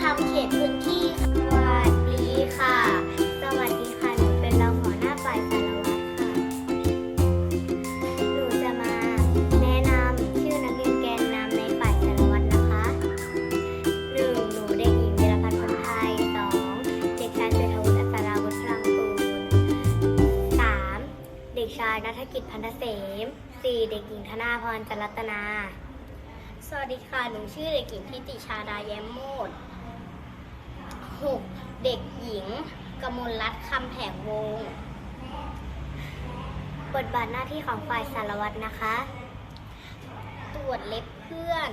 ทำเขตพื้นที่ค่ะสวัสดีค่ะ สวัสดีค่ะ หนูเป็นรองหัวหน้าฝ่ายสารวัตรค่ะ หนูจะมาแนะนำชื่อนักเรียนแกนนำในฝ่ายสารวัตรนะคะหนึ่งหนูเด็กหญิงเดลพัฒน์พัไทยสองเด็กชายเศรษฐวุอัตราวุฒิพลังกูลสามเด็กชายนัฐกิจพันธเสมสี่เด็กหญิงธนาพรจรัตนาสวัสดีค่ะ หนูชื่อเด็กหญิงพิติชาดาแย้มโมด หกเด็กหญิงกมลรัตน์คำแผงวงบทบาทหน้าที่ของฝ่ายสารวัตรนะคะ ตรวจเล็บเพื่อน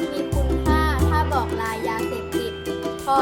ธมีคุณค่า ถ้าบอกลายาเสพติดพอ